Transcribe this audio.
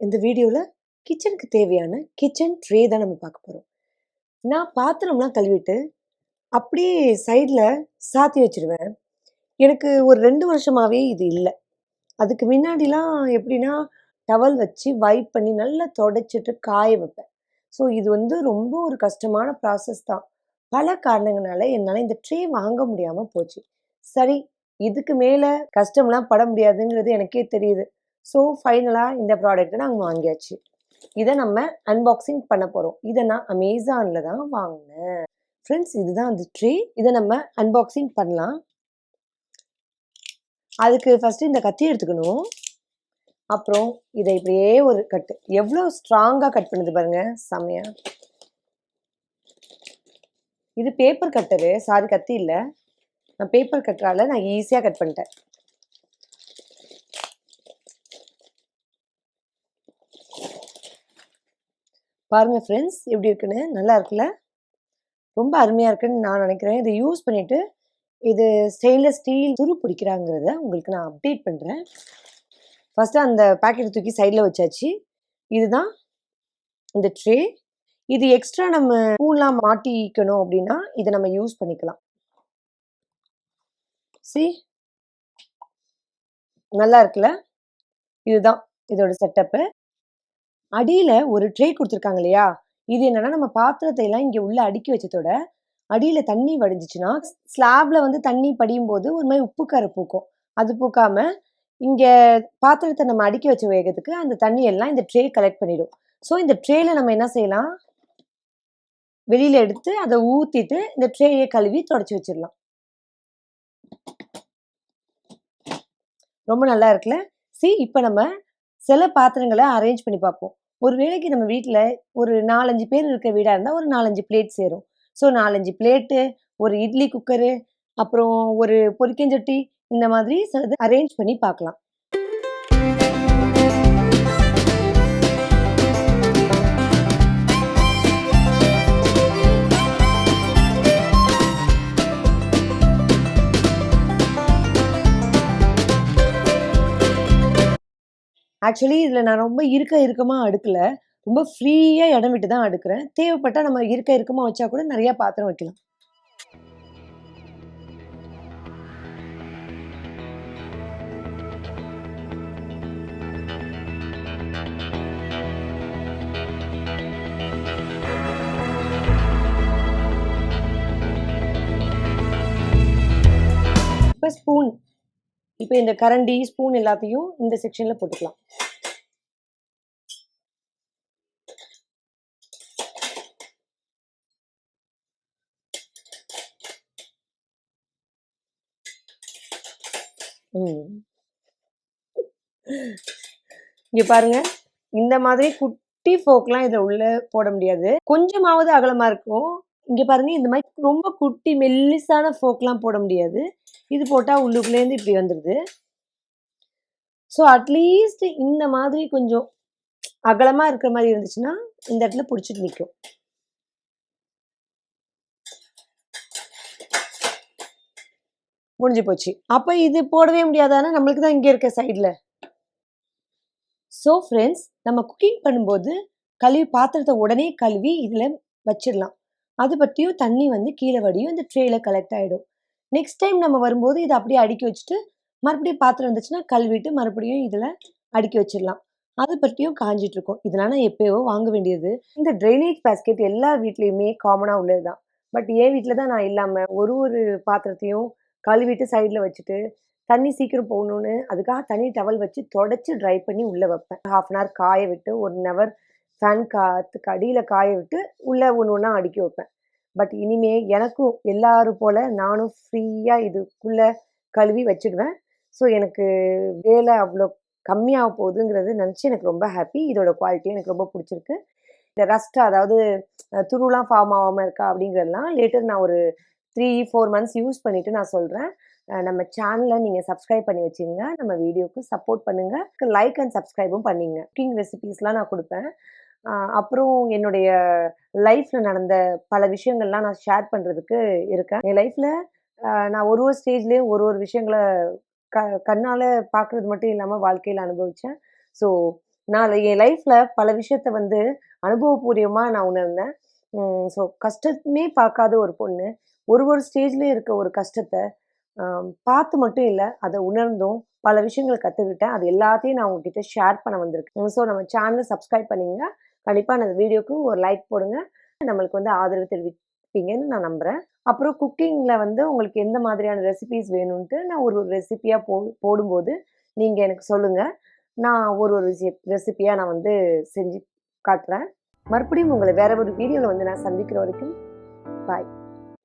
இந்த வீடியோவில் கிச்சனுக்கு தேவையான கிச்சன் ட்ரே தான் நம்ம பார்க்க போகிறோம் நான் பாத்திரம்லாம் கழுவிட்டு அப்படியே சைடில் சாத்தி வச்சுருவேன். எனக்கு ஒரு ரெண்டு வருஷமாகவே இது இல்லை. அதுக்கு முன்னாடிலாம் எப்படின்னா டவல் வச்சு வைப் பண்ணி நல்லா தொடச்சிட்டு காய வைப்பேன். ஸோ இது வந்து ரொம்ப ஒரு கஷ்டமான ப்ராசஸ் தான். பல காரணங்களால என்னால் இந்த ட்ரே வாங்க முடியாமல் போச்சு. சரி இதுக்கு மேலே கஷ்டம்லாம் பட முடியாதுங்கிறது எனக்கே தெரியுது. ஸோ ஃபைனலாக இந்த ப்ராடக்ட்டை நாங்கள் வாங்கியாச்சு. இதை நம்ம அன்பாக்சிங் பண்ண போகிறோம் இதை நான் அமேசானில் தான் வாங்கினேன். ஃப்ரெண்ட்ஸ் இதுதான் அந்த ட்ரீ இதை நம்ம அன்பாக்சிங் பண்ணலாம். அதுக்கு ஃபஸ்ட்டு இந்த கத்தி எடுத்துக்கணும். அப்புறம் இதை இப்படியே ஒரு கட்டு எவ்வளோ ஸ்ட்ராங்காக கட் பண்ணுது பாருங்கள் செமையா இது பேப்பர் கட்டரு சாரி கத்தி இல்லை. நான் பேப்பர் கட்டுறால நான் ஈஸியாக கட் பண்ணிட்டேன். பாருங்கள் ஃப்ரெண்ட்ஸ் எப்படி இருக்குன்னு? நல்லா இருக்குல்ல? ரொம்ப அருமையாக இருக்குன்னு நான் நினைக்கிறேன். இதை யூஸ் பண்ணிவிட்டு இது ஸ்டெயின்லெஸ் ஸ்டீல் துரு பிடிக்கிறாங்கிறத உங்களுக்கு நான் அப்டேட் பண்ணுறேன் ஃபஸ்ட்டு அந்த பேக்கெட் தூக்கி சைடில் வச்சாச்சு. இதுதான் இந்த ட்ரே இது எக்ஸ்ட்ரா நம்ம ஸ்பூன்லாம் மாட்டிக்கணும் அப்படின்னா இதை நம்ம யூஸ் பண்ணிக்கலாம். சி நல்லா இருக்குல்ல? இதுதான் இதோட செட்டப்பு அடியில் ஒரு ட்ரே கொடுத்துருக்காங்க இல்லையா? இது என்னன்னா நம்ம பாத்திரத்தை எல்லாம் இங்கே உள்ள அடுக்கி வச்சதோட அடியில் தண்ணி வடிஞ்சிச்சுன்னா ஸ்லாப்ல வந்து தண்ணி படியும் போது ஒரு மாதிரி உப்பு பூக்கும். அது பூக்காம இங்கே பாத்திரத்தை நம்ம அடுக்கி வச்ச வேகத்துக்கு அந்த தண்ணி எல்லாம் இந்த ட்ரே கலெக்ட் பண்ணிடும். ஸோ இந்த ட்ரேல நம்ம என்ன செய்யலாம்? வெளியில எடுத்து அதை ஊத்திட்டு இந்த ட்ரேயை கழுவி தொடச்சி வச்சிடலாம். ரொம்ப நல்லா இருக்குல்ல? சி இப்போ நம்ம சில பாத்திரங்களை அரேஞ்ச் பண்ணி பார்ப்போம். ஒரு வேளைக்கு நம்ம வீட்டில் ஒரு நாலஞ்சு பேர் இருக்க வீடாக இருந்தால் ஒரு நாலஞ்சு பிளேட் சேரும். ஸோ நாலஞ்சு பிளேட்டு ஒரு இட்லி குக்கரு அப்புறம் ஒரு பொரிக்கஞ்சட்டி இந்த மாதிரி அரேஞ்ச் பண்ணி பார்க்கலாம் ஆக்சுவலி இதில் நான் ரொம்ப இருக்க இறுக்கமாக அடுக்கலை. ரொம்ப ஃப்ரீயாக இடம் விட்டு தான் அடுக்கிறேன். தேவைப்பட்டால் நம்ம இருக்க இறுக்கமாக வச்சா கூட நிறையா பாத்திரம் வைக்கலாம். இப்போ ஸ்பூன் இப்போ இந்த கரண்டி ஸ்பூன் எல்லாத்தையும் இந்த செக்ஷனில் போட்டுக்கலாம். ம். இங்க பாருங்க. இந்த மாதிரி குட்டி ஃபோக்லாம் இதில் உள்ள போட முடியாது. கொஞ்சமாவது அகலமா இருக்கும். இங்கே பாருங்க இந்த மாதிரி ரொம்ப குட்டி மெல்லிசான ஃபோக்லாம் போட முடியாது. இது போட்டால் உள்ளுக்குள்ளேருந்து இப்படி வந்துடுது ஸோ அட்லீஸ்ட் இந்த மாதிரி கொஞ்சம் அகலமாக இருக்கிற மாதிரி இருந்துச்சுன்னா இந்த இடத்துல பிடிச்சிட்டு நிற்கும் முடிஞ்சு போச்சு. அப்போ இது போடவே முடியாதானே நம்மளுக்கு தான் இங்கே இருக்க சைடில் ஸோ ஃப்ரெண்ட்ஸ் நம்ம குக்கிங் பண்ணும்போது கழுவி பாத்திரத்தை உடனே கழுவி இதில் வச்சிடலாம். அது பற்றியும் தண்ணி வந்து கீழே வடியும் இந்த ட்ரேயில் கலெக்ட் ஆகிடும் நெக்ஸ்ட் டைம் நம்ம வரும்போது இதை அப்படியே அடுக்கி வச்சுட்டு மறுபடியும் பாத்திரம் இருந்துச்சுன்னா கழுவிட்டு மறுபடியும் இதில் அடுக்கி வச்சிடலாம். அது பற்றியும் காஞ்சிட்டு இருக்கும். இதெல்லாம் நான் எப்பயோ வாங்க வேண்டியது. இந்த ட்ரைனேஜ் பேஸ்கெட் எல்லா வீட்லேயுமே காமனாக உள்ளது தான். பட் என் வீட்டில் தான் நான் இல்லாமல் ஒரு ஒரு பாத்திரத்தையும் கழுவிட்டு சைடில் வச்சுட்டு தண்ணி சீக்கிரம் போகணுன்னு அதுக்காக தண்ணி டவல் வச்சு தொடச்சி ட்ரை பண்ணி உள்ளே வைப்பேன். ஹாஃப் அன் ஹவர் காய விட்டு ஒன் ஹவர் ஃபேன் காற்றுக்கு அடியில் காய விட்டு உள்ளே ஒன்று ஒன்றா அடுக்கி வைப்பேன். பட் இனிமே எனக்கும் எல்லாரும் போல் நானும் ஃப்ரீயாக இதுக்குள்ளே கழுவி வச்சிடுவேன். ஸோ எனக்கு வேலை அவ்வளோ கம்மியாக போகுதுங்கிறது நினச்சி எனக்கு ரொம்ப ஹாப்பி இதோட குவாலிட்டி எனக்கு ரொம்ப பிடிச்சிருக்கு. இந்த ரஸ்ட் அதாவது துருலாம் ஃபார்ம் ஆகாமல் இருக்கா அப்படிங்கிறதெல்லாம் லேட்டர் நான் ஒரு த்ரீ ஃபோர் மந்த்ஸ் யூஸ் பண்ணிவிட்டு நான் சொல்கிறேன் நம்ம சேனலை நீங்கள் சப்ஸ்கிரைப் பண்ணி வச்சுங்க நம்ம வீடியோக்கு சப்போர்ட் பண்ணுங்கள் லைக் அண்ட் சப்ஸ்கிரைபும் பண்ணிங்க. குக்கிங் ரெசிபீஸ்லாம் நான் கொடுப்பேன். அப்புறம் என்னுடைய லைஃப்பில் நடந்த பல விஷயங்கள்லாம் நான் ஷேர் பண்ணுறதுக்கு இருக்கேன். என் லைஃப்பில் நான் ஒரு ஒரு ஸ்டேஜ்லேயும் ஒரு ஒரு விஷயங்களை க கண்ணால் பார்க்குறது மட்டும் இல்லாமல் வாழ்க்கையில் அனுபவித்தேன் ஸோ நான் என் லைஃப்பில் பல விஷயத்த வந்து அனுபவபூர்வமாக நான் உணர்ந்தேன். ஸோ கஷ்டமே பார்க்காத ஒரு பொண்ணு ஒரு ஒரு ஸ்டேஜ்லேயும் இருக்க ஒரு கஷ்டத்தை பார்த்து மட்டும் இல்லை அதை உணர்ந்தும் பல விஷயங்களை கற்றுக்கிட்டேன் அது எல்லாத்தையும் நான் உங்ககிட்ட ஷேர் பண்ண வந்திருக்கேன். ஸோ நம்ம சேனலை சப்ஸ்கிரைப் பண்ணிங்க கண்டிப்பாக அந்த வீடியோக்கு ஒரு லைக் போடுங்க. நம்மளுக்கு வந்து ஆதரவு தெரிவிப்பீங்கன்னு நான் நம்புகிறேன் அப்புறம் குக்கிங்கில் வந்து உங்களுக்கு எந்த மாதிரியான ரெசிபிஸ் வேணும்ன்ட்டு நான் ஒரு ஒரு ரெசிபியாக போ போடும்போது நீங்கள் எனக்கு சொல்லுங்கள் நான் ஒரு ஒரு ரெசிபியாக நான் வந்து செஞ்சு காட்டுறேன். மறுபடியும் உங்களை வேற ஒரு வீடியோவில் வந்து நான் சந்திக்கிற வரைக்கும் பாய்